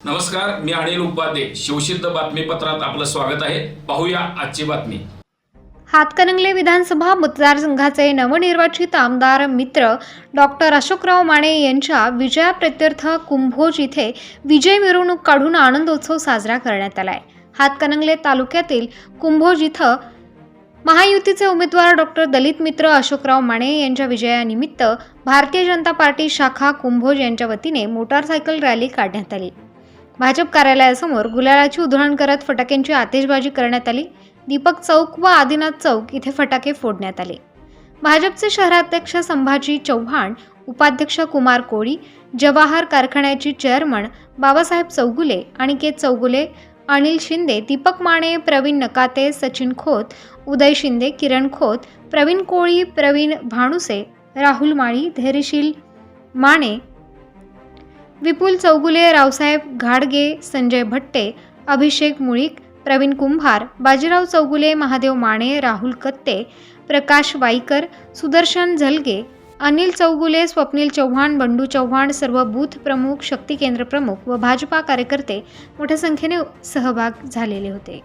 नमस्कार मी अनिल उपाध्ये. शिवसिद्ध बातमीपत्रात आपलं स्वागत आहे. पाहूया आजची बातमी. हातकणंगले विधानसभा मतदारसंघाचे नवनिर्वाचित आमदार मित्र डॉक्टर अशोकराव माने यांच्या विजया प्रत्यर्थ कुंभोज इथे विजय मिरवणूक काढून आनंदोत्सव साजरा करण्यात आलाय. हातकणंगले तालुक्यातील कुंभोज इथं महायुतीचे उमेदवार डॉक्टर दलित मित्र अशोकराव माने यांच्या विजयानिमित्त भारतीय जनता पार्टी शाखा कुंभोज यांच्या वतीने मोटारसायकल रॅली काढण्यात आली. भाजप कार्यालयासमोर गुलालाची उधळण करत फटाक्यांची आतिषबाजी करण्यात आली. दीपक चौक व आदिनाथ चौक इथे फटाके फोडण्यात आले. भाजपचे शहराध्यक्ष संभाजी चव्हाण उपाध्यक्ष कुमार कोळी जवाहर कारखान्याची चेअरमन बाबासाहेब चौगुले अनिकेत चौगुले अनिल शिंदे दीपक माने प्रवीण नकाते सचिन खोत उदय शिंदे किरण खोत प्रवीण कोळी प्रवीण भाणुसे राहुल माळी धैर्यशील माने विपुल चौगुले रावसाहेब घाडगे संजय भट्टे अभिषेक मुळीक प्रवीण कुंभार बाजीराव चौगुले महादेव माने राहुल कत्ते प्रकाश वाईकर सुदर्शन झलगे अनिल चौगुले स्वप्नील चव्हाण बंडू चव्हाण सर्व बूथ प्रमुख शक्ती केंद्र प्रमुख व भाजपा कार्यकर्ते मोठ्या संख्येने सहभाग झालेले होते.